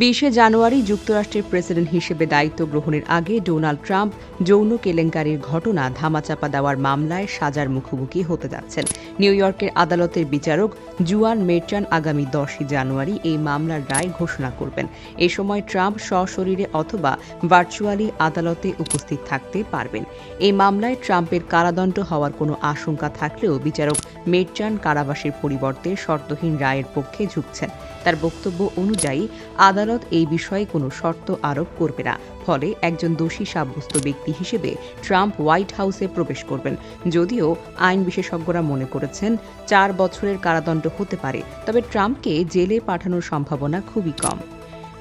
বিশে জানুয়ারি যুক্তরাষ্ট্রের প্রেসিডেন্ট হিসেবে দায়িত্ব গ্রহণের আগে ডোনাল্ড ট্রাম্প যৌন কেলেঙ্কারির ঘটনা ধামাচাপা দেওয়ার মামলায় সাজার মুখোমুখি হতে যাচ্ছেন। নিউ ইয়র্কের আদালতের বিচারক জুয়ান মেরচান আগামী দশই জানুয়ারি এই মামলার রায় ঘোষণা করবেন। এ সময় ট্রাম্প সশরীরে অথবা ভার্চুয়ালি আদালতে উপস্থিত থাকতে পারবেন। এই মামলায় ট্রাম্পের কারাদণ্ড হওয়ার কোনো আশঙ্কা থাকলেও বিচারক মেরচান কারাবাসের পরিবর্তে শর্তহীন রায়ের পক্ষে ঝুঁকছেন। তার বক্তব্য অনুযায়ী আদালত এই বিষয়ে কোনো শর্ত আরোপ করবে না। ফলে একজন দোষী সাব্যস্ত ব্যক্তি হিসেবে ট্রাম্প হোয়াইট হাউসে প্রবেশ করবেন। যদিও আইন বিশেষজ্ঞরা মনে করেছেন, চার বছরের কারাদণ্ড হতে পারে, তবে ট্রাম্পকে জেলে পাঠানোর সম্ভাবনা খুবই কম।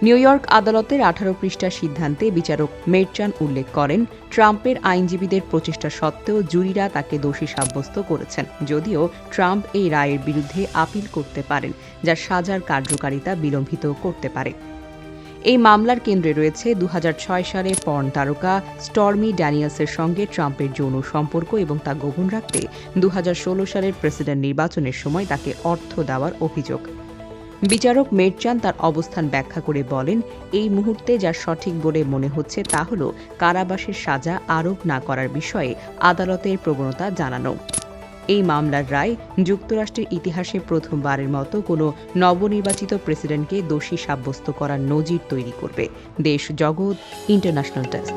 নিউ ইয়র্ক আদালতের আঠারো পৃষ্ঠার সিদ্ধান্তে বিচারক মেরচান উল্লেখ করেন, ট্রাম্পের আইনজীবীদের প্রচেষ্টা সত্ত্বেও জুরিরা তাকে দোষী সাব্যস্ত করেছেন, যদিও ট্রাম্প এই রায়ের বিরুদ্ধে আপিল করতে পারেন, যা সাজার কার্যকারিতা বিলম্বিত করতে পারে। এই মামলার কেন্দ্রে রয়েছে দু হাজার ছয় সালে পর্ন তারকা স্টর্মি ড্যানিয়েলসের সঙ্গে ট্রাম্পের যৌন সম্পর্ক এবং তা গোপন রাখতে দু হাজার ষোলো সালের প্রেসিডেন্ট নির্বাচনের সময় তাকে অর্থ দেওয়ার অভিযোগ। বিচারক মেরচান তার অবস্থান ব্যাখ্যা করে বলেন, এই মুহূর্তে যা সঠিক বলে মনে হচ্ছে তা হল কারাবাসের সাজা আরোপ না করার বিষয়ে আদালতের প্রবণতা জানানো। এই মামলার রায় যুক্তরাষ্ট্রের ইতিহাসে প্রথমবারের মতো কোনো নবনির্বাচিত প্রেসিডেন্টকে দোষী সাব্যস্ত করার নজির তৈরি করবে। দেশ, জগৎ, ইন্টারন্যাশনাল ডেস্ক